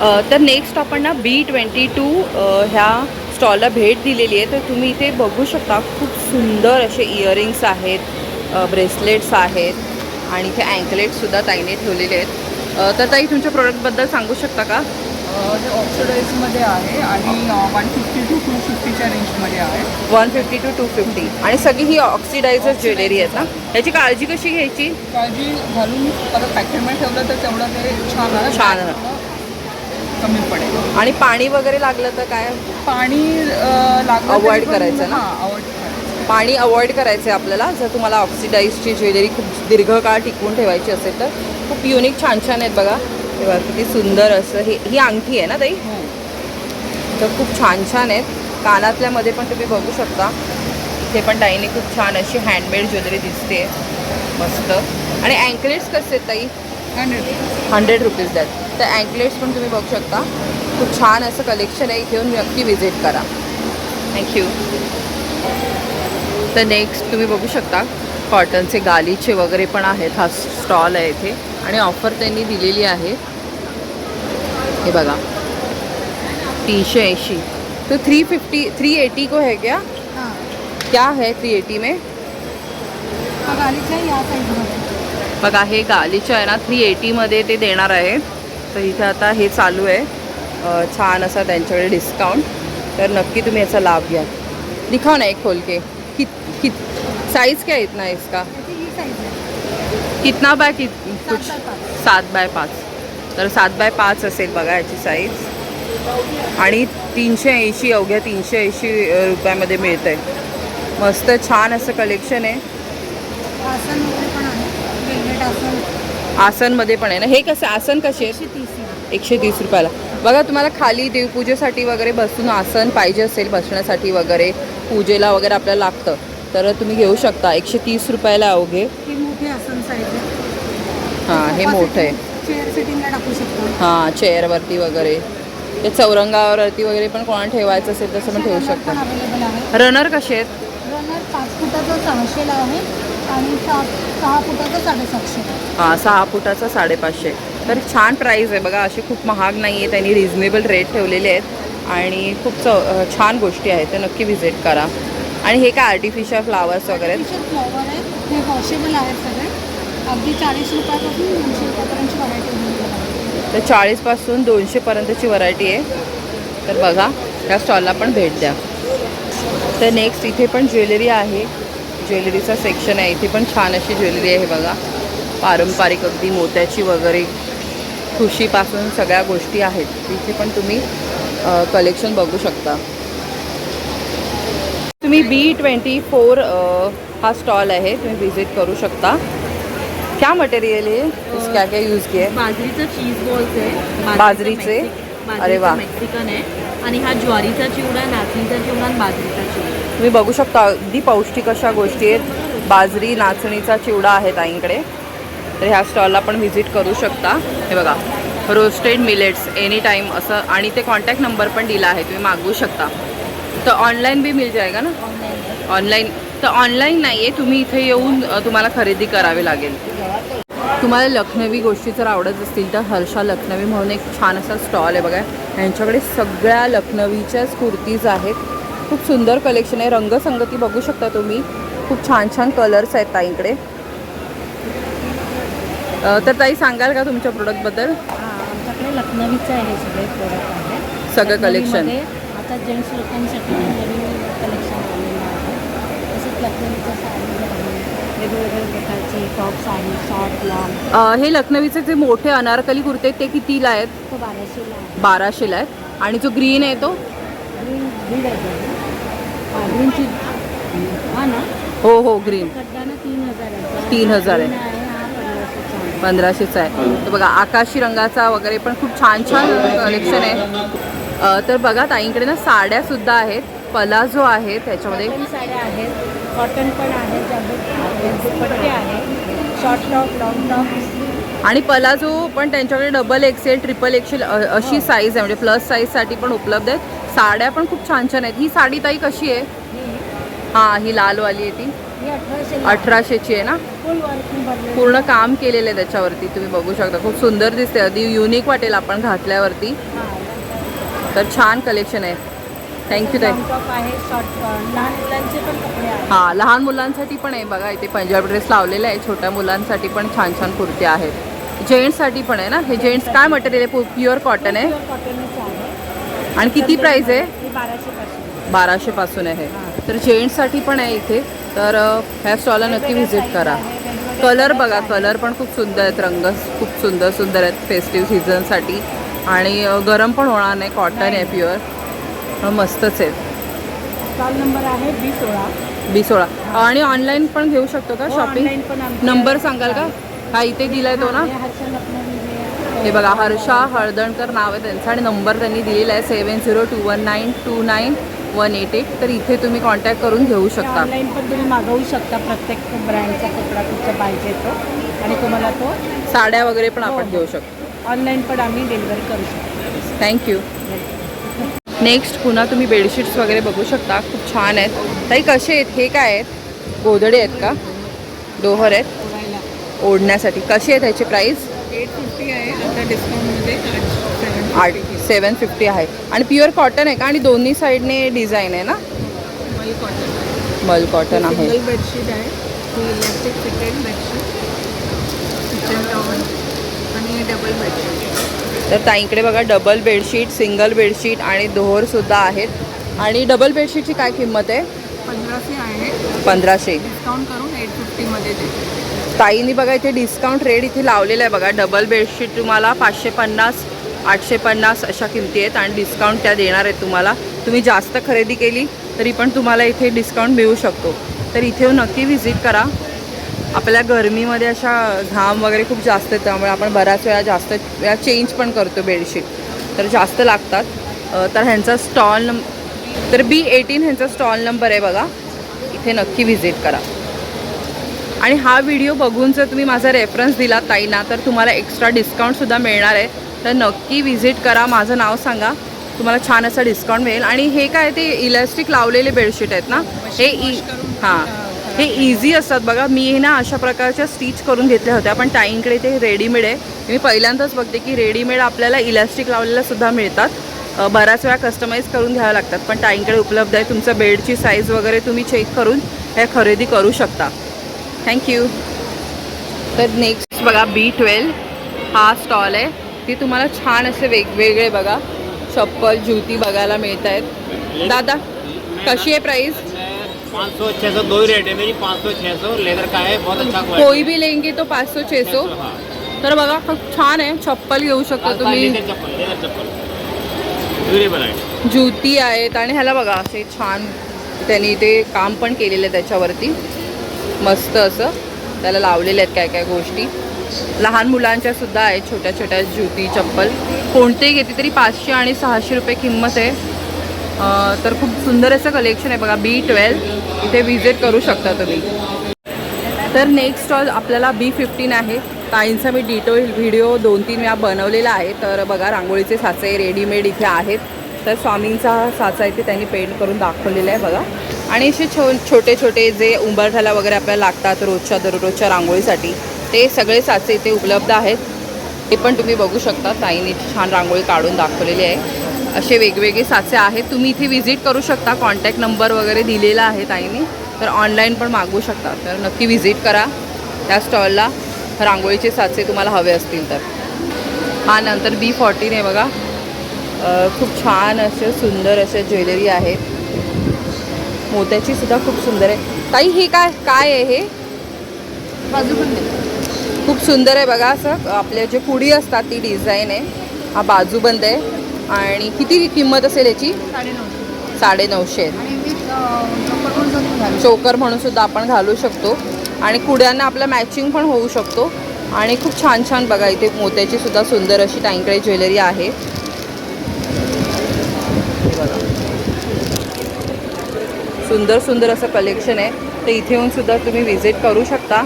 तर नेक्स्ट आपण ना बी ट्वेंटी टू ह्या स्टॉलला भेट दिलेली आहे. तर तुम्ही इथे बघू शकता खूप सुंदर असे इयरिंग्स आहेत ब्रेसलेट्स आहेत आणि इथे अँकलेटसुद्धा ताईने ठेवलेले आहेत. तर ताई तुमच्या प्रोडक्टबद्दल सांगू शकता का? हे ऑक्सिडाईजमध्ये आहे आणि वन फिफ्टी टू टू फिफ्टीच्या रेंजमध्ये आहे. One fifty two two fifty आणि सगळी ही ऑक्सिडायझर ज्वेलरी आहेत ना? याची काळजी कशी घ्यायची? काळजी घालून परत पॅकेटमध्ये ठेवलं तर तेवढं ते छान छान. कमी पडेल. आणि पाणी वगैरे लागलं तर काय? पाणी अं, लागलं Avoid तरी पण- करायचं ना? अवॉइड पाणी अवॉइड करायचं आहे आपल्याला. जर तुम्हाला ऑक्सिडाईजची ज्वेलरी खूप दीर्घकाळ टिकवून ठेवायची असेल तर खूप युनिक छान छान आहेत बघा. हे बघा किती सुंदर असं ही ही अंगठी आहे ना ताई? हो. तर खूप छान छान आहेत. कानातल्यामध्ये पण तुम्ही बघू शकता. इथे पण ताईने खूप छान अशी हँडमेड ज्वेलरी दिसते मस्त. आणि अँकलेट्स कसे आहेत ताई? हंड्रेड हंड्रेड रुपीज द्यात तर अँकलेट्स पण तुम्ही बघू शकता. खूप छान असं कलेक्शन आहे. इथे येऊन नक्की विजिट करा. थँक्यू तर नेक्स्ट तुम्ही बघू शकता कॉटनचे गालीचे वगैरे पण आहेत. हा स्टॉल आहे इथे. आणि ऑफर त्यांनी दिलेली आहे. हे बघा. तीनशे ऐंशी. तो थ्री फिफ्टी थ्री एटी को है क्या? हाँ. क्या है थ्री एटी में? या साईडमध्ये बघा हे गालीचं आहे ना थ्री एटीमध्ये ते देणार आहे. तर इथे आता हे चालू आहे. छान असा त्यांच्याकडे डिस्काउंट तर नक्की तुम्ही याचा लाभ घ्या. दिखाव ना एक खोल के कित कित साइज़ क्या है इतना इसका? कितना बाय कित कुछ? सात बाय पाच. तर सात बाय पाच असेल बघा याची साईज आणि तीनशे ऐंशी अवघ्या तीनशे ऐंशी रुपयामध्ये मिळतं आहे मस्त छान असं कलेक्शन आहे आसन वगैरे पण आहे वेलवेट आसन आसनमध्ये पण आहे ना? हे कसं आसन कसे आहेत एकशे तीस. रुपयाला. बघा तुम्हाला खाली देवपूजेसाठी वगैरे बसून आसन पाहिजे असेल बसण्यासाठी वगैरे पूजेला वगैरे आपल्याला लागतं. तर तुम्ही घेऊ शकता. एकशे तीस रुपयाला अवघे. ही हां हे मोठं आहे. हां चेअरवरती वगैरे. ते चौरंगावरती वगैरे पण कोणाला ठेवायचं असेल तसं पण ठेवू शकता. रनर कसे आहेत? रनर पाच फुटाचं सहाशेला आहे. आणि सात सहा फुटाचं साडेसातशे. हां सहा फुटाचा साडेपाचशे. तर छान प्राईस आहे बघा असे खूप महाग नाही आहे त्यांनी रिझनेबल रेट ठेवलेले आहेत. आणि खूप अ, छान गोष्टी आहेत तर नक्की व्हिजिट करा. आणि हे काय आर्टिफिशियल फ्लावर्स वगैरे? आहेत आर्टिफिशियल फ्लॉवर आहेत हे वॉशेबल आहेत सगळे. अगदी चाळीस रुपयापासून दोनशे रुपयापर्यंतची व्हरायटी तर चाळीसपासून दोनशेपर्यंतची व्हरायटी आहे. तर बघा या स्टॉलला पण भेट द्या. तर नेक्स्ट इथे पण ज्वेलरी आहे. ज्वेलरीचा सेक्शन आहे इथे पण छान अशी ज्वेलरी आहे बघा. पारंपरिक अगदी मोत्याची वगैरे. ठुशीपासून सगळ्या गोष्टी आहेत. इथे पण तुम्ही कलेक्शन बघू शकता. तुम्ही बी ट्वेंटी फोर हा स्टॉल आहे तुम्ही विजिट करू शकता. क्या मटेरियल है इस क्या क्या यूज़ किया है? बाजरीचं चीज बॉल्स आहे. बाजरीचे? अरे वा. मेक्सिकन आहे. आणि हा ज्वारीचा चिवडा नाचणीचा चिवडा आणि बाजरीचा चिवडा. तुम्ही बघू शकता अगदी पौष्टिक अशा गोष्टी आहेत. बाजरी नाचणीचा चिवडा आहे ताईंकडे तर ह्या स्टॉलला पण व्हिजिट करू शकता. हे बघा रोस्टेड मिलेट्स एनी टाईम असं आणि ते कॉन्टॅक्ट नंबर पण दिला आहे तुम्ही मागवू शकता. तर ऑनलाईन बी मिल जाएगा ना? ऑनलाईन तर ऑनलाईन नाही आहे तुम्ही इथे येऊन अ, तुम्हाला खरेदी करावी लागेल. तुम्हाला लखनवी गोष्टी जर आवडत असतील तर हर्षा लखनवी म्हणून एक छान असा स्टॉल आहे बघा. यांच्याकडे सगळ्या लखनवीच्याच कुर्तीज आहेत. खूप सुंदर कलेक्शन आहे. रंगसंगती बघू शकता तुम्ही. खूप छान छान कलर्स आहेत ताईंकडे. तर ताई सांगाल का तुमच्या प्रोडक्टबद्दल आमच्याकडे लखनवीचं आहे हे सगळे प्रोडक्ट आहे. सगळं कलेक्शन आता जेंट्स लोकांसाठी कलेक्शन तसंच आहे वेगवेगळ्या प्रकारचे टॉप्स आहे शॉर्ट लॉंग अ, हे लखनवीचे जे मोठे अनारकली कुर्ते आहेत, ते कितीला आहेत? तो बाराशेला आहे. बाराशेला आहेत. आणि जो ग्रीन आहे तो? ग्रीन ग्रीन आहे हां ग्रीनची हां ना? हो हो ग्रीन. कड्डाना तीन हजार आहे. तीन हजार आहे. ग्रीन आहे हा पंधराशेचा आहे पंधराशेचा आहे. तर बघा आकाशी रंगाचा वगैरे पण खूप छान छान कलेक्शन आहे. अ, तर बघा ताईंकडे ना साड्या सुद्धा आहेत. पलाझो आहे त्याच्यामध्ये साड्या आहेत. कॉटन पण आहे दुपट्टे आहे शॉर्ट टॉप लॉंग टॉप आणि पलाझो पण त्यांच्याकडे डबल एक्सेल ट्रिपल एक्सेल अशी साईज आहे. म्हणजे प्लस साईजसाठी पण उपलब्ध आहेत. साड्या पण खूप छान छान आहेत. ही साडी ताई कशी आहे? हां ही लालवाली आहे ती. अठराशे अठराशेची आहे ना? पूर्ण काम केलेलं आहे त्याच्यावरती. तुम्ही बघू शकता. खूप सुंदर दिसते. अगदी युनिक वाटेल आपण घातल्यावरती. तर छान कलेक्शन आहे. थँक्यू शॉर्ट लहान मुलांचे पण कपडे हां लहान मुलांसाठी पण आहे बघा इथे पंजाब ड्रेस लावलेला आहे छोट्या मुलांसाठी पण छान छान कुर्ती आहेत. जेंट्ससाठी पण आहे ना हे जेंट्स काय मटेरियल आहे? प्युअर कॉटन आहे. आहे. आणि किती प्राइस आहे? बाराशे पासून. आहे तर जेंट्ससाठी पण आहे इथे. तर ह्या स्टॉलला नक्की व्हिजिट करा. कलर बघा कलर पण खूप सुंदर आहेत रंग खूप सुंदर सुंदर आहेत फेस्टिव्ह सीझनसाठी आणि गरम पण होणार नाही कॉटन आहे प्युअर मस्तच आहेत स्टॉल नंबर आहे बी सोळा. बी सोळा आणि ऑनलाईन पण घेऊ शकतो का हो, शॉपिंग आमच्या- नंबर सांगाल का? हा इथे दिलाय तो ना. हे हे- हे बघा हर्षा हळदणकर नाव आहे त्यांचं आणि नंबर त्यांनी दिलेला आहे seven zero two one nine two nine one eight eight तर इथे तुम्ही कॉन्टॅक्ट करून घेऊ शकता. ऑनलाईन पण तुम्ही मागवू शकता प्रत्येक ब्रँडचा कपडा तुमचा पाहिजे तो. आणि तुम्हाला तो साड्या वगैरे पण आपण घेऊ शकतो. ऑनलाईन पण आम्ही डिलिव्हरी करू शकतो. थँक्यू नेक्स्ट पुन्हा तुम्ही बेडशीट्स वगैरे बघू शकता. खूप छान आहेत. ताई कसे आहेत? हे काय आहेत? गोधडे आहेत का? दोहर आहेत. ओढण्यासाठी. कसे आहेत ह्याची प्राईस एट फिफ्टी आहे. आता डिस्काउंटमध्ये आठ सेवन फिफ्टी आहे. आणि प्युअर कॉटन आहे का? आणि दोन्ही साईडने डिझाईन आहे ना? मल कॉटन मल कॉटन आहे. बेडशीट आहे. Electric fitted bedsheet kitchen towel आणि डबल बेडशीट तर ताईंकडे बघा डबल बेडशीट सिंगल बेडशीट आणि दोहरसुद्धा आहेत. आणि डबल बेडशीटची काय किंमत आहे? पंधराशे आहे. पंधराशे. डिस्काउंट करून एट फिफ्टीमध्ये ताईंनी बघा इथे डिस्काउंट रेट इथे लावलेला आहे बघा. डबल बेडशीट तुम्हाला पाचशे पन्नास आठशे पन्नास अशा किमती आहेत आणि डिस्काउंट त्या देणार आहेत तुम्हाला. तुम्ही जास्त खरेदी केली तरी पण तुम्हाला इथे डिस्काउंट मिळू शकतो. तर इथे नक्की व्हिजिट करा. आपल्या गरमीमध्ये अशा घाम वगैरे खूप जास्त आहेत त्यामुळे आपण बऱ्याच वेळा जास्त वेळा चेंज पण करतो बेडशीट तर जास्त लागतात. तर ह्यांचा स्टॉल नंब तर बी एटीन ह्यांचा स्टॉल नंबर आहे बघा. इथे नक्की व्हिजिट करा. आणि हा व्हिडिओ बघून जर तुम्ही माझा रेफरन्स दिला ताईंना तर तुम्हाला एक्स्ट्रा डिस्काउंटसुद्धा मिळणार आहे. तर नक्की व्हिजिट करा. माझं नाव सांगा. तुम्हाला छान असा डिस्काउंट मिळेल. आणि हे काय ते इलास्टिक लावलेले बेडशीट आहेत ना? हे ई हां. हे इझी असतात बघा. मी ना अशा प्रकारच्या स्टिच करून घेतल्या होत्या. पण ताईंकडे ते रेडीमेड आहे. मी पहिल्यांदाच बघते की रेडीमेड आपल्याला इलास्टिक लावलेल्या सुद्धा मिळतात. बऱ्याच वेळा कस्टमाइज करून घ्यावं लागतात. पण ताईंकडे उपलब्ध आहे. तुमचं बेडची साईज वगैरे तुम्ही चेक करून हे खरेदी करू शकता. थँक्यू तर नेक्स्ट बघा बी ट्वेल्व हा स्टॉल आहे. ती तुम्हाला छान असे वेगवेगळे बघा. चप्पल जुती बघायला मिळत आहेत दादा कशी आहे प्राईस पाँच सौ छः सौ दो ही रेट है मेरी पाँच सौ छः सौ लेदर का है बहुत अच्छा कोई भी लेंगे तो पाच सौ छे सौ। तर बघा खूप छान आहे चप्पल घेऊ शकता तुम्ही. लेदर चप्पल लेदर चप्पल। ड्युरेबल आहे। जुती आहेत आणि ह्याला बघा असे छान त्यांनी ते काम पण केलेलं आहे त्याच्यावरती. मस्त असं. त्याला लावलेले आहेत काय काय गोष्टी. लहान मुलांच्या सुद्धा आहेत छोट्या छोट्या जुती चप्पल. कोणतेही घेतली तरी पाचशे आणि सहाशे रुपये किंमत आहे. तर खूप सुंदर असं कलेक्शन आहे बघा बी ट्वेल्व इथे व्हिजिट करू शकता तुम्ही. तर नेक्स्ट स्टॉल आपल्याला बी फिफ्टीन आहे. ताईंचा मी डिटेल व्हिडिओ दोन तीन वेळा बनवलेला आहे. तर बघा रांगोळीचे साचे रेडीमेड इथे आहेत. तर स्वामींचा साचा इथे त्यांनी पेंट करून दाखवलेला आहे बघा. आणि असे छो छोटे छोटे जे उंबरठ्याला वगैरे आपल्याला लागतात रोजच्या दररोजच्या रांगोळीसाठी ते सगळे साचे इथे उपलब्ध आहेत. ते पण तुम्ही बघू शकता. ताईने छान रांगोळी काढून दाखवलेली आहे. असे वेगवेगळे साचे आहेत. तुम्ही इथे व्हिजिट करू शकता. कॉन्टॅक्ट नंबर वगैरे दिलेला आहे ताईने. तर ऑनलाईन पण मागवू शकता. तर नक्की व्हिजिट करा. त्या स्टॉलला रांगोळीचे साचे तुम्हाला हवे असतील तर. हा नंतर बी फॉर्टीन आहे बघा. खूप छान असे सुंदर असे ज्वेलरी आहेत मोत्याची सुद्धा खूप सुंदर आहे. ताई हे काय? काय आहे हे? बाजूबंदी खूप सुंदर आहे बघा असं. आपल्या जे पुडी असतात ती डिझाईन आहे. हा बाजूबंद आहे. आणि किती किंमत असेल याची? साडे नऊशे चोकर म्हणून सुद्धा आपण घालू शकतो. आणि कुड्यांना आपलं मॅचिंग पण होऊ शकतो. आणि खूप छान छान बघा इथे मोत्याची सुद्धा सुंदर अशी टाईंकडे ज्वेलरी आहे. सुंदर सुंदर असं कलेक्शन आहे. तर इथे येऊन सुद्धा तुम्ही व्हिजिट करू शकता.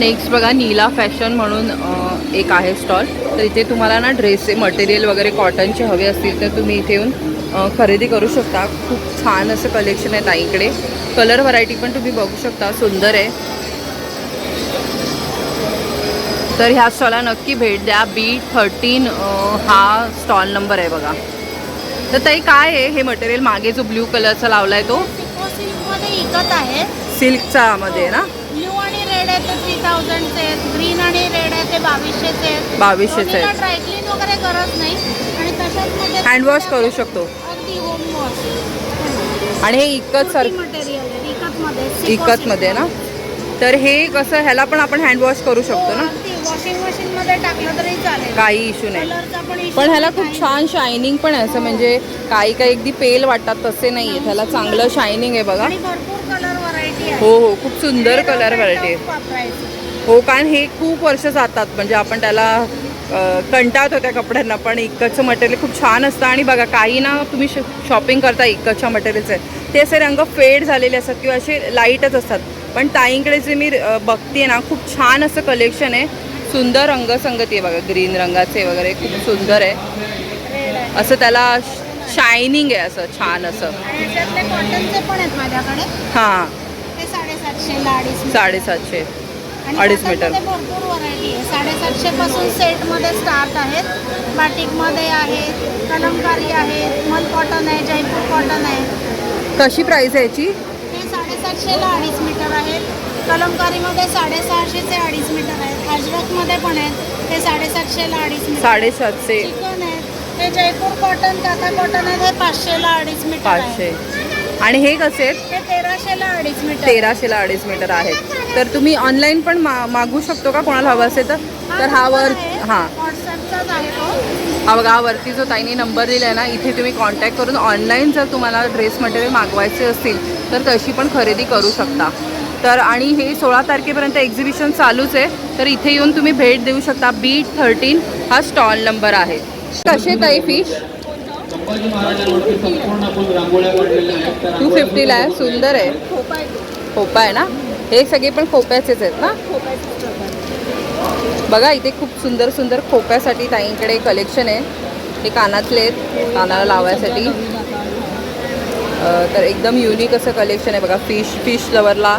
नेक्स्ट बघा नीला फॅशन म्हणून एक आहे स्टॉल. तर इथे तुम्हाला ना ड्रेस मटेरियल वगैरे कॉटनचे हवे असतील तर तुम्ही इथे येऊन खरेदी करू शकता. खूप छान असं कलेक्शन आहे ताईकडे. कलर व्हरायटी पण तुम्ही बघू शकता. सुंदर आहे. तर ह्या स्टॉलला नक्की भेट द्या. बी थर्टीन हा स्टॉल नंबर आहे बघा. तर ताई काय आहे? हे मटेरियल मागे जो ब्ल्यू कलरचा लावला आहे. तो सिल्कचा मध्ये ना? ब्ल्यू आणि रेड आहे थाउजंडचे आहेत. ग्रीन आणि रेड आहे ते बावीसशेचे आहेत. 2200 चे आहेत. ड्रायक्लीन वगैरे गरज नाही. आणि तशाच मध्ये हँडवॉश करू शकतो. अगदी होम वॉश आणि हे इकत सर मटेरियल आहे. इकतमध्ये इकतमध्ये ना? तर हे कसं ह्याला पण आपण हँडवॉश करू शकतो ना? वॉशिंग मशीन मध्ये टाकलं तरी चालेल. काही इश्यू नाही. पण ह्याला खूप छान शायनिंग पण आहे. असं म्हणजे काही काही अगदी पेल वाटतात तसे नाही आहे त्याला चांगलं शायनिंग आहे बघा. आणि भरपूर कलर व्हरायटी आहे. हो हो. खूप सुंदर कलर व्हरायटी आहे. हो कारण हे खूप वर्ष जातात. म्हणजे आपण त्याला कंटाळतो त्या कपड्यांना पण इकतचं मटेरियल खूप छान असतं. आणि बघा काही ना तुम्ही शॉपिंग करता इकतच्या मटेरियलचे ते असे रंग फेड झालेले असतात किंवा असे लाईटच असतात. पण ताईंकडे जे मी बघते ना खूप छान असं कलेक्शन आहे. सुंदर रंगसंगती आहे बघा ग्रीन रंगाचे वगैरे खूप सुंदर आहे. असं त्याला शायनिंग आहे असं छान असं. आणि याच्यातले कॉटनचे पण आहेत माझ्याकडे. हां. साडेसातशे. अडीच मीटर. भरपूर व्हरायटी आहे. साडेसातशे पासून सेटमध्ये स्टार्ट आहेत. बाटिकमध्ये आहे कलमकारी आहे मल कॉटन आहे जयपूर कॉटन आहे. कशी प्राईस आहे याची? हे साडेसातशेला अडीच मीटर आहेत. कलमकारीमध्ये साडेसहाशेचे अडीच मीटर आहेत. अजरकमध्ये पण आहेत. हे साडेसातशेला अडीच मीटर साडेसातशे. चिकन आहेत. हे जयपूर कॉटन टाटा कॉटन आहेत हे पाचशेला अडीच मीटर पाचशे. आहे आणि हे कसे आहेत? तेराशेला अडीच मीटर तेराशेला अडीच मीटर आहेत. तर तुम्ही ऑनलाईन पण मा मागू शकतो का? कोणाला हवं असेल तर? तर हा वर हां. हा बघा वरती जो ताईने नंबर दिला आहे ना इथे तुम्ही कॉन्टॅक्ट करून ऑनलाईन जर तुम्हाला ड्रेस मटेरियल मागवायचे असतील तर तशी पण खरेदी करू शकता. तर आणि हे सोळा तारखेपर्यंत एक्झिबिशन चालूच आहे. तर इथे येऊन तुम्ही भेट देऊ शकता. बी थर्टीन हा स्टॉल नंबर आहे. कसे ताई फिश संभाजी महाराजांवरती संपूर्ण आपण रांगोळ्या काढलेल्या आहेत. त्या टू फिफ्टीला आहे. सुंदर आहे. खोपा आहे ना? हे सगळे पण खोप्याचेच आहेत ना? बघा इथे खूप सुंदर सुंदर खोप्यासाठी ताईंकडे कलेक्शन आहे. हे कानातले आहेत. कानाला लावायसाठी. अ, तर एकदम युनिक असं कलेक्शन आहे. बघा फिश फिश लवरला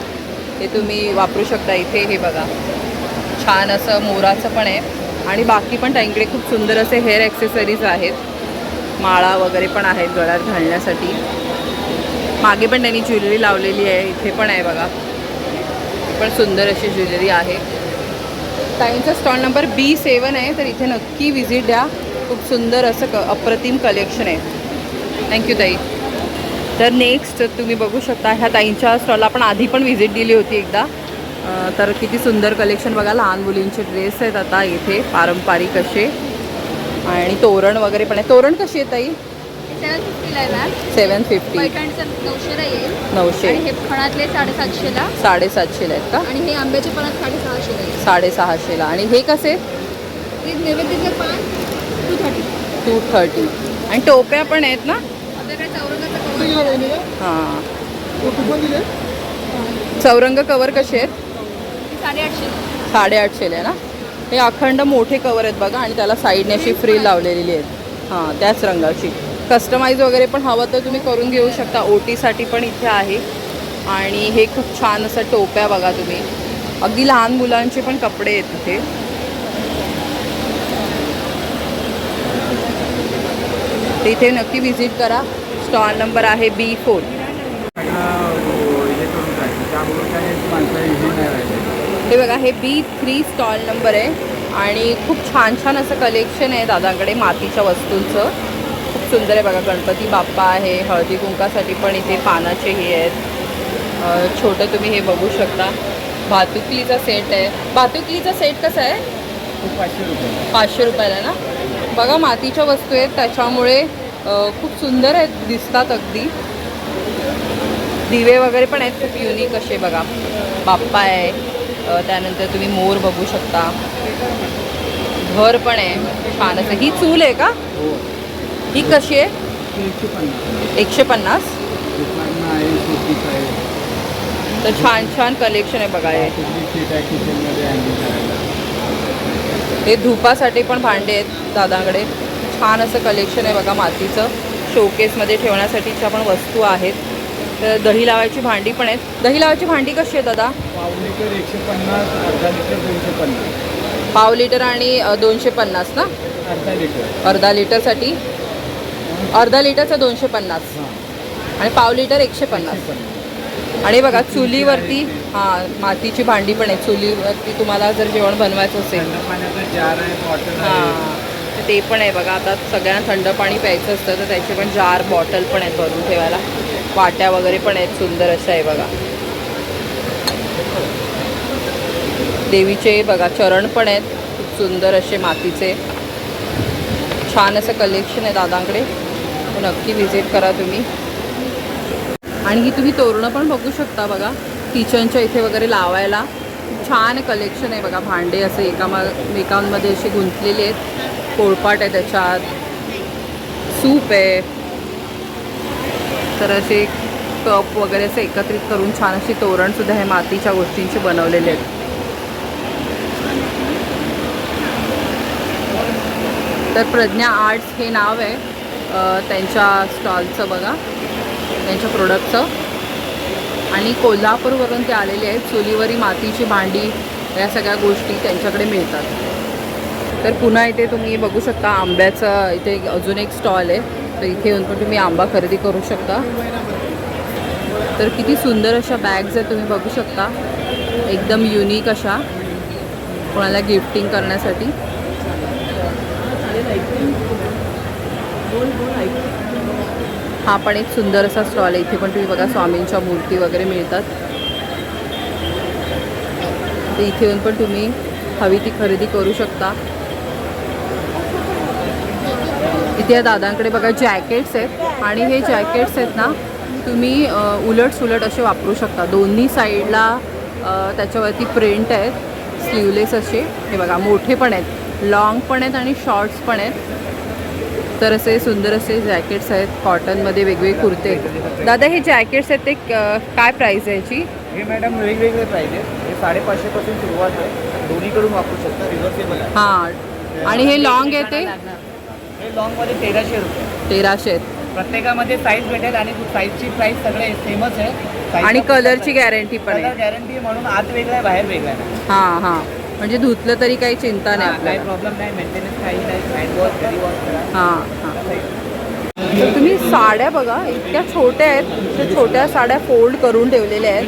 हे तुम्ही वापरू शकता. इथे हे बघा. छान असं मोराचं पण आहे. आणि बाकी पण ताईंकडे खूप सुंदर असे हेअर ॲक्सेसरीज आहेत. माळा वगैरे पण आहेत गळ्यात घालण्यासाठी. मागे पण त्यांनी ज्वेलरी लावलेली आहे इथे पण आहे बघा. पण सुंदर अशी ज्वेलरी आहे. ताईंचा स्टॉल नंबर बी सेवन आहे तर इथे नक्की व्हिजिट द्या. खूप सुंदर असं क अप्रतिम कलेक्शन आहे. थँक्यू ताई. तर नेक्स्ट तुम्ही बघू शकता ह्या ताईंच्या स्टॉलला आपण आधी पण व्हिजिट दिली होती एकदा. तर किती सुंदर कलेक्शन बघा लहान मुलींचे ड्रेस आहेत आता इथे पारंपरिक असे. आणि तोरण वगैरे पण आहे. तोरण कशी आहे ताई? सेवन फिफ्टीला आहे मॅम. सेवन फिफ्टी. पैठणचं नऊशेला येईल. नऊशे. आणि हे फणातले साडेसातशेला. साडेसातशेला आहेत का? आणि हे आंब्याचे साडेसहाशेला येईल. साडेसहाशेला. आणि हे कसे? ते नैवेद्याचे पान टू थर्टी टू थर्टी आणि टोप्या पण आहेत ना? आपल्याकडे चौरंगाचं कवर हां. चौरंग कवर कसे आहेत? साडेआठशे साडेआठशेला आहे ना? हे अखंड मोठे कवर आहेत बघा आणि त्याला साईडने अशी फ्री लावलेली आहेत. हां त्याच रंगाची. कस्टमाइज वगैरे पण हवं तर तुम्ही करून घेऊ शकता. ओटीसाठी पण इथे आहे. आणि हे खूप छान असं टोप्या बघा तुम्ही. अगदी लहान मुलांचे पण कपडे आहेत इथे. तिथे नक्की व्हिजिट करा. स्टॉल नंबर आहे बी फोर हे बघा हे बी थ्री स्टॉल नंबर आहे. आणि खूप छान छान असं कलेक्शन आहे दादाकडे मातीच्या वस्तूंचं. खूप सुंदर आहे बघा गणपती बाप्पा आहे हळदी कुंकासाठी पण इथे पानाचे हे आहेत. छोटं तुम्ही हे बघू शकता. भातुकलीचा सेट आहे. भातुकलीचा सेट कसा आहे? पाचशे रुपये. पाचशे रुपयाला ना? बघा मातीच्या वस्तू आहेत. त्याच्यामुळे खूप सुंदर आहेत दिसतात अगदी. दिवे वगैरे पण आहेत खूप युनिक असे बघा. बाप्पा आहे. त्यानंतर तुम्ही मोर बघू शकता. घर पण आहे छान असं. ही चूल आहे का? हो. ही कशी आहे? एकशे पन्नास. तर छान छान कलेक्शन आहे बघा हे. हे धुपासाठी पण भांडे आहेत दादाकडे. छान असं कलेक्शन आहे बघा मातीचं. शोकेसमध्ये ठेवण्यासाठीच्या पण वस्तू आहेत. तर दही लावायची भांडी पण आहेत. दही लावायची भांडी कशी आहे दादा? पाव लिटर एकशे पन्नास अर्धा लिटर दोनशे पन्नास. पाव लिटर आणि अ, दोनशे पन्नास ना? अर्धा लिटर. अर्धा लिटरसाठी? अर्धा लिटरचं दोनशे पन्नास. आणि पाव लिटर एकशे पन्नास. आणि बघा चुलीवरती हां मातीची भांडी पण आहे चुलीवरती तुम्हाला जर जेवण बनवायचं असेल. थंड पाण्याचा जार आहे बॉटल आहे. हां तर ते पण आहे बघा. आता सगळ्यांना थंड पाणी प्यायचं असतं तर त्याचे पण जार बॉटल पण आहेत भरून ठेवायला. वाट्या वगैरे पण आहेत सुंदर अशा आहे बघा. देवीचे बघा चरण पण आहेत खूप सुंदर असे मातीचे. छान असं कलेक्शन आहे दादांकडे. नक्की व्हिजिट करा तुम्ही. आणि ही तुम्ही तोरणं पण बघू शकता बघा किचनच्या इथे वगैरे लावायला. छान कलेक्शन आहे बघा भांडे असे एकामा एकांमध्ये असे गुंतलेले आहेत. पोळपाट आहे त्याच्यात. सूप आहे. तर असे कप वगैरे असे एकत्रित करून छान अशी तोरणसुद्धा हे मातीच्या गोष्टींचे बनवलेले आहेत. तर प्रज्ञा आर्ट्स हे नाव आहे. त्यांच्या स्टॉलचं बघा. त्यांच्या प्रोडक्टचं. आणि कोल्हापूरवरून ते आलेले आहेत. चुलीवरी मातीची भांडी या सगळ्या गोष्टी त्यांच्याकडे मिळतात. तर पुन्हा इथे तुम्ही बघू शकता आंब्याचं इथे अजून एक स्टॉल आहे. तर इथे येऊन पण तुम्ही आंबा खरेदी करू शकता. तर किती सुंदर अशा बॅग्स आहेत तुम्ही बघू शकता. एकदम युनिक अशा. कोणाला गिफ्टिंग करण्यासाठी. हा पण एक सुंदर असा स्टॉल आहे. इथे पण तुम्ही बघा स्वामींच्या मूर्ती वगैरे मिळतात. तर इथे येऊन पण तुम्ही हवी ती खरेदी करू शकता. इथे या दादांकडे बघा जॅकेट्स आहेत. आणि हे जॅकेट्स आहेत ना तुम्ही उलट सुलट असे वापरू शकता. दोन्ही साईडला त्याच्यावरती प्रिंट आहेत स्लीवलेस असे. हे बघा मोठे पण आहेत. लॉंग पण आहेत आणि शॉर्ट्स पण आहेत. तर असे सुंदर असे जॅकेट्स आहेत. कॉटनमध्ये वेगवेगळे कुर्ते दादा हे जॅकेट्स आहेत ते काय प्राईस आहे याची? हे मॅडम वेगवेगळे प्राईज आहेत. हे साडेपाचशेपासून सुरुवात आहे. दोन्हीकडून वापरू शकता. रिव्हर्सेबल आहे. हां. आणि हे लॉंग आहे ते? हे लॉंगमध्ये तेराशे रुपये. तेराशे. आहेत प्रत्येकामध्ये साईज भेटेल आणि साईजची प्राईस सगळे सेमच आहे. आणि चा कलरची गॅरंटी पण कलर आहे गॅरंटी म्हणून आत वेगळा आहे बाहेर वेगळा आहे. हां हां. म्हणजे धुतलं तरी काही चिंता नाही काही आपल्याला. प्रॉब्लेम नाही मेंटेनन्स काही नाही हँड वॉश घरी वॉश करा. हां हां. तर तुम्ही साड्या बघा इतक्या छोट्या आहेत. त्या छोट्या साड्या फोल्ड करून ठेवलेल्या आहेत.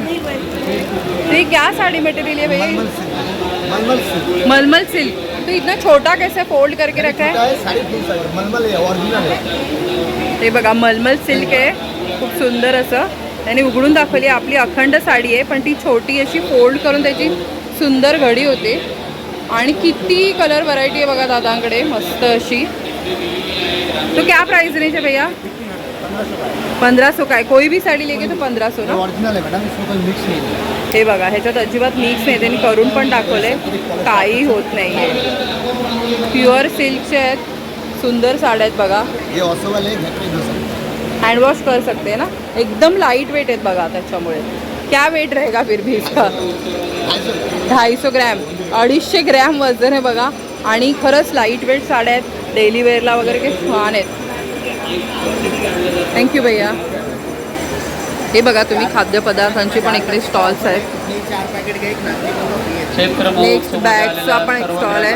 ते क्या साड़ी मटेरियल है मलमल से मलमल सिल्क. तो इतना छोटा कैसे फोल्ड करके रखा है? मलमल है ओरिजिनल है। हे बघा मलमल सिल्क आहे खूप सुंदर असं. त्याने उघडून दाखवली आपली अखंड साडी आहे पण ती छोटी अशी फोल्ड करून त्याची सुंदर घडी होते. आणि किती कलर व्हरायटी आहे बघा दादांकडे मस्त अशी. तो क्या प्राइस रेंज है भैया? पंधरा सौ का है कोई भी साड़ी लेके तो पंधरा सौ ना ओरिजिनल है मैडम इसमें कोई मिक्स नहीं. है हे बघा ह्याच्यात अजिबात मिक्स नाही त्यांनी करून पण दाखवले काही होत नाही आहे प्युअर सिल्कचे आहेत सुंदर साड्या आहेत बघा. हँडवॉश कर सकते हैं ना एकदम लाइट वेट आहेत बघा त्याच्यामुळे. क्या वेट रहेगा फिर भी इसका? ढाई सौ ग्रॅम. अडीचशे ग्रॅम वजन आहे बघा. आणि खरंच लाइट वेट साड्या आहेत. डेली वेअरला वगैरे काही छान आहेत. थँक्यू भैया. हे बघा तुम्ही खाद्यपदार्थांचे पण इकडे स्टॉल्स आहेत. नेक्स्ट बॅगचा पण एक स्टॉल आहे.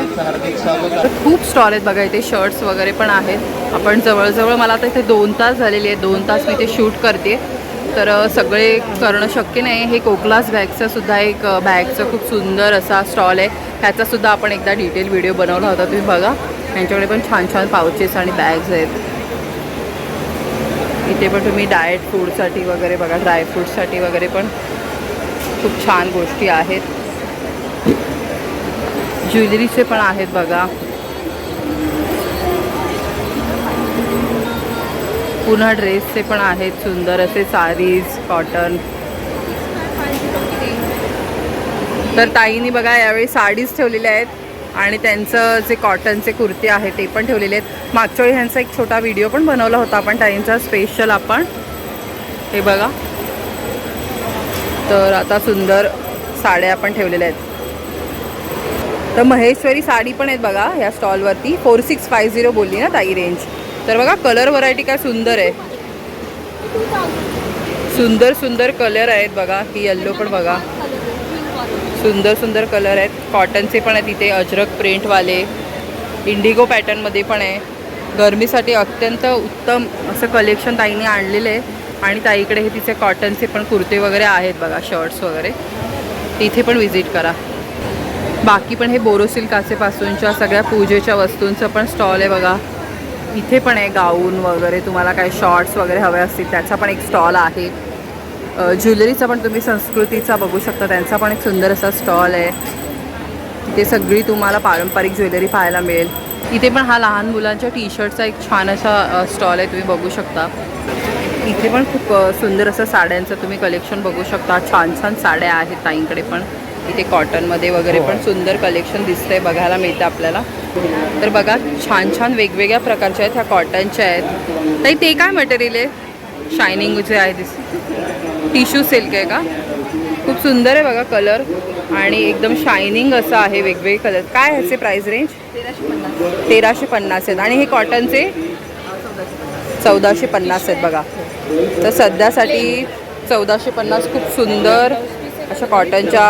तर खूप स्टॉल आहेत बघा इथे शर्ट्स वगैरे पण आहेत. आपण जवळजवळ मला आता इथे दोन तास झालेले आहेत. दोन तास मी ते शूट करते. तर सगळे करणं शक्य नाही. हे कोकलास बॅगचं सुद्धा एक बॅगचं खूप सुंदर असा स्टॉल आहे. ह्याचासुद्धा आपण एकदा डिटेल व्हिडिओ बनवला होता तुम्ही बघा. यांच्याकडे पण छान छान पाउचेस आणि बॅग्स आहेत. इथे पण तुम्ही डाएट फूडसाठी वगैरे बघा ड्रायफ्रूटसाठी वगैरे पण खूप छान गोष्टी आहेत. ज्वेलरीचे पण आहेत बघा. पुन्हा ड्रेसचे पण आहेत सुंदर असे साडीज कॉटन तर ताईनी बघा यावेळी साडीज ठेवलेल्या आहेत. आणि त्यांचं जे कॉटनचे कुर्ते आहे ते पण ठेवलेले आहेत. मागच्या वेळी ह्यांचा एक छोटा व्हिडिओ पण बनवला होता आपण ताईंचा स्पेशल आपण. हे बघा. तर आता सुंदर साड्या आपण ठेवलेल्या आहेत. तर महेश्वरी साडी पण आहेत बघा या स्टॉलवरती फोर सिक्स फाय झिरो बोलली ना ताई रेंज तर बघा कलर व्हरायटी काय सुंदर आहे. सुंदर सुंदर कलर आहेत बघा. की येल्लो पण बघा. सुंदर सुंदर कलर आहेत. कॉटनचे पण आहेत इथे अजरक प्रिंटवाले इंडिगो पॅटर्नमध्ये पण आहे. गरमीसाठी अत्यंत उत्तम असं कलेक्शन ताईने आणलेलं आहे. आणि ताईकडे हे तिचे कॉटनचे पण कुर्ते वगैरे आहेत बघा शर्ट्स वगैरे. इथे पण विजिट करा. बाकी पण हे बोरोसिल काचेपासूनच्या सगळ्या पूजेच्या वस्तूंचं पण स्टॉल आहे बघा. इथे पण आहे गाऊन वगैरे तुम्हाला काय शॉर्ट्स वगैरे हवे असतील त्याचा पण एक स्टॉल आहे. ज्वेलरीचा पण तुम्ही संस्कृतीचा बघू शकता. त्यांचा पण एक सुंदर असा स्टॉल आहे. तिथे सगळी तुम्हाला पारंपरिक ज्वेलरी पाहायला मिळेल. इथे पण हा लहान मुलांच्या टी शर्टचा एक छान असा स्टॉल आहे. तुम्ही बघू शकता. इथे पण खूप सुंदर असं साड्यांचं तुम्ही कलेक्शन बघू शकता. छान छान साड्या आहेत ताईंकडे पण. इथे कॉटनमध्ये वगैरे पण सुंदर कलेक्शन दिसतंय. बघायला मिळतं आपल्याला. तर बघा छान छान वेगवेगळ्या प्रकारच्या आहेत ह्या कॉटनच्या आहेत. ताई ते काय मटेरियल आहे? शायनिंग जे आहे दिस टिश्यू सिल्क आहे का? खूप सुंदर आहे बघा कलर. आणि एकदम शायनिंग असं आहे वेगवेगळे कलर. काय ह्याचे प्राईस रेंज तेराशे पन्नास आहेत. आणि हे कॉटनचे चौदाशे पन्नास आहेत बघा. तर सध्यासाठी चौदाशे पन्नास खूप सुंदर अशा कॉटनच्या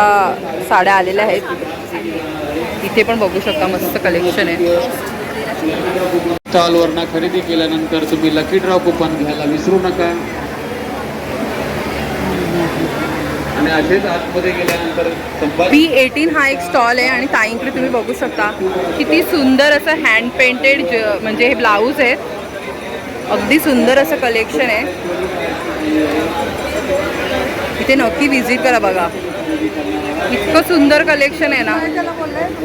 साड्या आलेल्या आहेत. इथे पण बघू शकता मस्त कलेक्शन आहे. स्टॉलवरनं खरेदी केल्यानंतर तुम्ही लकी ड्रॉ कुपन घ्यायला विसरू नका. आणि असेच आतमध्ये गेल्यानंतर बी एटीन हा एक स्टॉल आहे आणि ताईंकडे तुम्ही बघू शकता. किती सुंदर असं हँड पेंटेड म्हणजे हे ब्लाऊज आहेत अगदी सुंदर असं कलेक्शन आहे. इथे नक्की व्हिजिट करा बघा. इतकं सुंदर कलेक्शन आहे ना.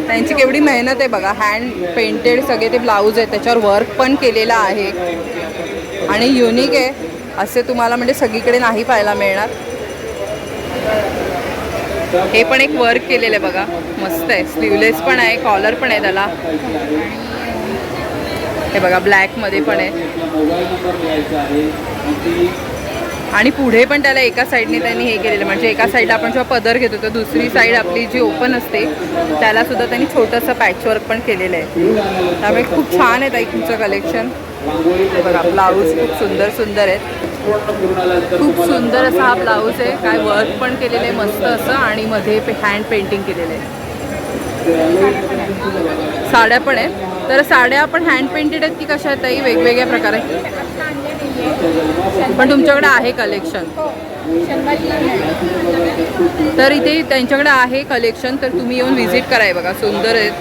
त्यांची केवढी मेहनत आहे बघा. हँड पेंटेड सगळे ते ब्लाऊज आहेत. त्याच्यावर वर्क पण केलेलं आहे. आणि युनिक आहे. असे तुम्हाला म्हणजे सगळीकडे नाही पाहायला मिळणार. हे पण एक वर्क केलेलं आहे बघा. मस्त आहे. स्लीवलेस पण आहे कॉलर पण आहे त्याला. हे बघा ब्लॅकमध्ये पण आहे. आणि पुढे पण त्याला एका साईडने त्यांनी हे केलेलं म्हणजे एका साईडला आपण जेव्हा पदर घेतो तर दुसरी साईड आपली जी ओपन असते त्याला सुद्धा त्यांनी छोटंसं पॅचवर्क पण केलेलं आहे. त्यामुळे खूप छान आहे ताई तुमचं कलेक्शन बघा ब्लाऊज खूप सुंदर सुंदर आहेत. खूप सुंदर असा हा ब्लाऊज आहे. काय वर्क पण केलेलं आहे मस्त असं आणि मध्ये हँड पेंटिंग केलेलं आहे. साड्या पण आहेत. तर साड्या आपण हँड पेंटेड आहेत की कशा आहेत ताई? वेगवेगळ्या प्रकारे. पण तुमच्याकडे आहे कलेक्शन तर इथे त्यांच्याकडे आहे कलेक्शन तर तुम्ही येऊन व्हिजिट कराय बघा. सुंदर आहेत.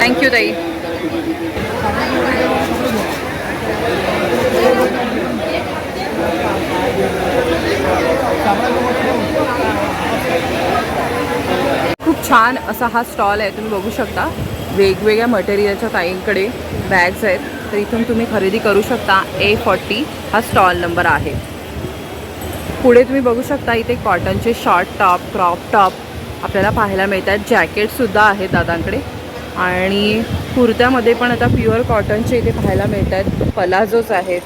थँक्यू ताई. खूप छान असा हा स्टॉल आहे तुम्ही बघू शकता. वेगवेगळ्या मटेरियलच्या ताईंकडे बॅग्स आहेत. तर इथून तुम्ही खरेदी करू शकता. ए फॉर्टी हा स्टॉल नंबर आहे. पुढे तुम्ही बघू शकता इथे कॉटनचे शॉर्ट टॉप क्रॉप टॉप आपल्याला पाहायला मिळतात. जॅकेटसुद्धा आहेत दादांकडे. आणि कुर्त्यामध्ये पण आता प्युअर कॉटनचे इथे पाहायला मिळतात पलाझोज आहेत.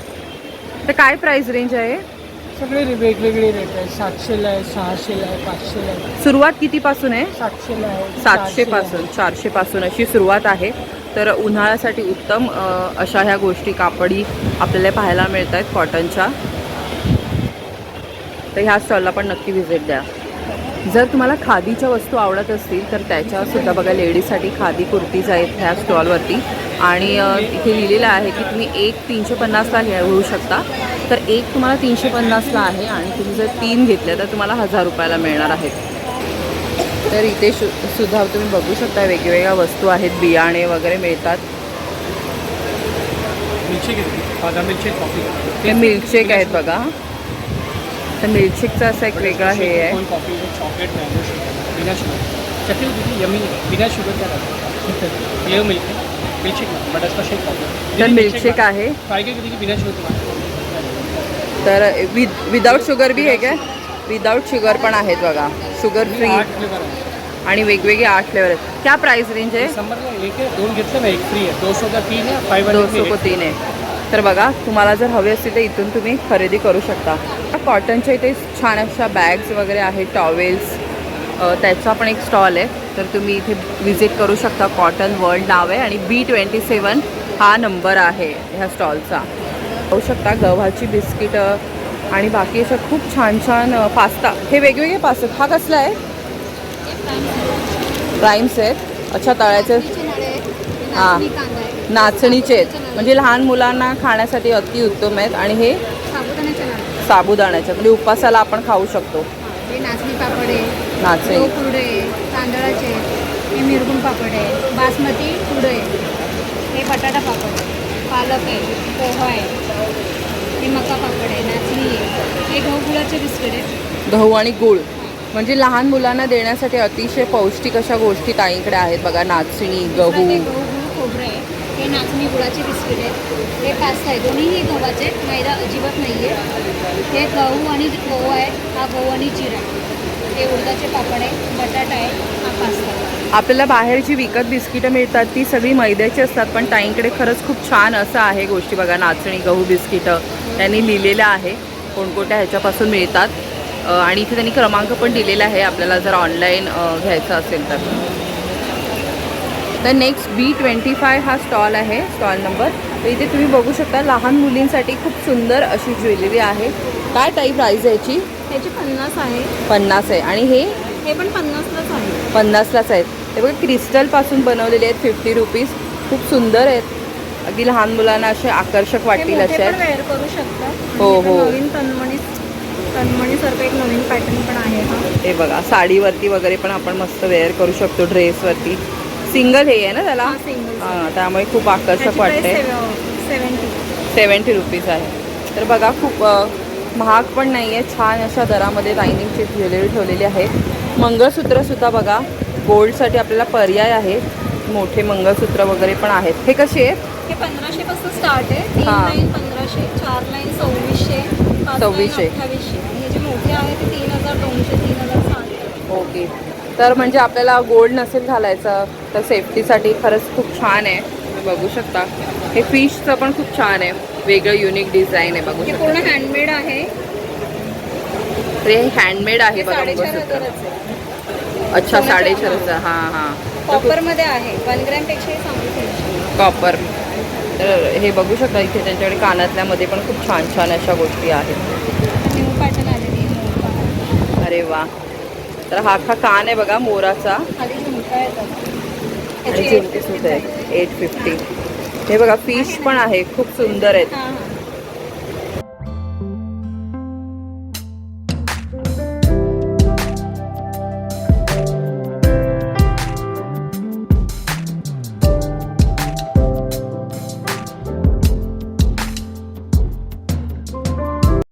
तर काय प्राईस रेंज आहे? सगळे वेगवेगळे रेट आहे सातशेला आहे सहाशेला आहे पाचशेला आहे. सुरुवात कितीपासून आहे? सातशेला आहे सातशे पासून चारशे पासून अशी सुरुवात आहे. तर उन्हाळ्यासाठी उत्तम अशा ह्या गोष्टी कापडी आपल्याला पाहायला मिळत आहेत कॉटनच्या तर ह्या स्टॉलला पण नक्की व्हिजिट द्या. जर तुम्हाला खादीच्या वस्तू आवडत असतील तर त्याच्यासुद्धा बघा लेडीजसाठी खादी कुर्तीज आहेत ह्या स्टॉलवरती. आणि इथे लिहिलेलं आहे की तुम्ही एक तीनशे पन्नासला घेऊ शकता. तर एक तुम्हाला तीनशे पन्नासला आहे आणि तुम्ही जर तीन घेतले तर तुम्हाला हजार रुपयाला मिळणार आहेत. तर इथे शु सुद्धा तुम्ही बघू शकता वेगवेगळ्या वस्तू आहेत बियाणे वगैरे मिळतात. मिल्कशेक आहेत बघा. तर मिल्कशेकचा असा एक वेगळा हे आहे. कॉफी चॉकलेट मँगो शुगर बिना शुगर यमी बिना रहता. Milk milk shake butter shake coffee तर मिल्कशेक आहे. बिना शुगर तर विद विदाऊट शुगर बी आहे काय? विदाऊट शुगर पण आहेत बघा. शुगर फ्री आठ फ्लेवर आहे आणि वेगवेगळे आठ फ्लेवर आहेत. क्या प्राइस रेंज आहे? समरला एक आहे दोन घेतलं ना एक फ्री आहे. दो सौ का तीन आहे फाईव्ह दोन सौ को तीन आहे. तर बघा तुम्हाला जर हवे असतील तर इथून तुम्ही खरेदी करू शकता. कॉटनच्या इथे छान अशा बॅग्स वगैरे आहेत टॉवेल्स त्याचा पण एक स्टॉल आहे. तर तुम्ही इथे व्हिजिट करू शकता. कॉटन वर्ल्ड नाव आहे आणि बी ट्वेंटी सेवन हा नंबर आहे ह्या स्टॉलचा पाहू शकता गव्हाची बिस्किटं आणि बाकी अशा खूप छान छान पास्ता हे वेगवेगळे पास्ता हा कसला आहे? प्राईम्स आहेत. अच्छा तळ्याचे हां नाचणीचे म्हणजे लहान मुलांना खाण्यासाठी अति उत्तम आहेत आणि हे साबुदाण्याचे लाडू साबुदाण्याचे म्हणजे उपासाला आपण खाऊ शकतो. हे नाचणी पापड आहे नाचणी. कुरडे तांदळाचे हे मिरगुण पापड आहे बासमती कुरडे हे बटाटा पापड पालक आहे पोहा आहे हे मका पापड आहे नाचणी आहे हे गहू गुळाचे बिस्किट आहे गहू आणि गूळ. म्हणजे लहान मुलांना देण्यासाठी अतिशय पौष्टिक अशा गोष्टी ताईंकडे आहेत. बघा नाचणी गहू खोबरं आहे हे नाचणी गुळाचे बिस्किट आहेत. हे पास्ता आहे. दोन्हीही गव्हाचे मैदा अजिबात नाही आहे हे गहू आणि गहू आहे. हा गहू आणि जिरा. हे उडदाचे पापड आहे. बटाटा आहे. हा पास्ता. आपल्याला बाहेरची विकत बिस्किटं मिळतात ती सगळी मैद्याची असतात पण ताईंकडे खरंच खूप छान असं आहे गोष्टी बघा. नाचणी गहू बिस्किटं त्यांनी लिहिलेलं आहे. कोणकोणत्या ह्याच्यापासून मिळतात? आणि इथे त्यांनी क्रमांक पण दिलेला आहे. आपल्याला जर ऑनलाईन घ्यायचं असेल तर. तर नेक्स्ट बी ट्वेंटी फाय हा स्टॉल आहे स्टॉल नंबर तर इथे तुम्ही बघू शकता लहान मुलींसाठी खूप सुंदर अशी ज्वेलरी आहे. काय टाईप प्राईज आहे याची? ह्याचे पन्नास आहे. पन्नास आहे. आणि हे? हे पण पन्नासलाच आहे. पन्नासलाच आहेत. ते बघा क्रिस्टलपासून बनवलेले आहेत फिफ्टी रुपीज खूप सुंदर आहेत. अगदी लहान मुलांना असे आकर्षक वाटतील असे आहेत. वेअर करू शकतात हो, हो. नवीन तन्मणी तन्मणीसारखं एक नवीन पॅटर्न पण आहे हे. बघा साडीवरती वगैरे पण आपण मस्त वेअर करू शकतो ड्रेसवरती सिंगल हे आहे ना त्याला? हा, त्यामुळे खूप आकर्षक वाटते. सेवन्टी रुपीज आहे. तर बघा खूप महाग पण नाही आहे छान अशा दरामध्ये लायनिंगची ज्वेलरी ठेवलेली आहे. मंगळसूत्रसुद्धा बघा गोल्डसाठी आपल्याला पर्याय आहे. मोठे मंगळसूत्र वगैरे पण आहेत. हे कसे आहेत? हे पंधराशे पासून स्टार्ट आहे हा. पंधराशे चार लाईन सव्वीसशे सव्वीसशे. हे जे मोठे आहे ते तीन हजार दोनशे तीन हजार. ओके. तर म्हणजे आपल्याला गोल्ड नसेल घालायचं तर सेफ्टीसाठी खरंच खूप छान आहे. तुम्ही बघू शकता. हे फिशचं पण खूप छान आहे. वेगळं युनिक डिझाईन आहे बघू हे शकता. पूर्ण हँडमेड आहे. हे हँडमेड आहे हे बघा आहे. अच्छा साडेचारचं हां हां. कॉपरमध्ये आहे. वन ग्रॅमपेक्षाही चांगली फिनिशिंग कॉपर तर हे बघू शकता इथे त्यांच्याकडे कानातल्यामध्ये पण खूप छान छान अशा गोष्टी आहेत. अरे वा. तर हा हा कान आहे बघा मोराचा. आणि झुमके सुद्धा एट फिफ्टी. हे बघा फिश पण आहे. खूप सुंदर आहेत.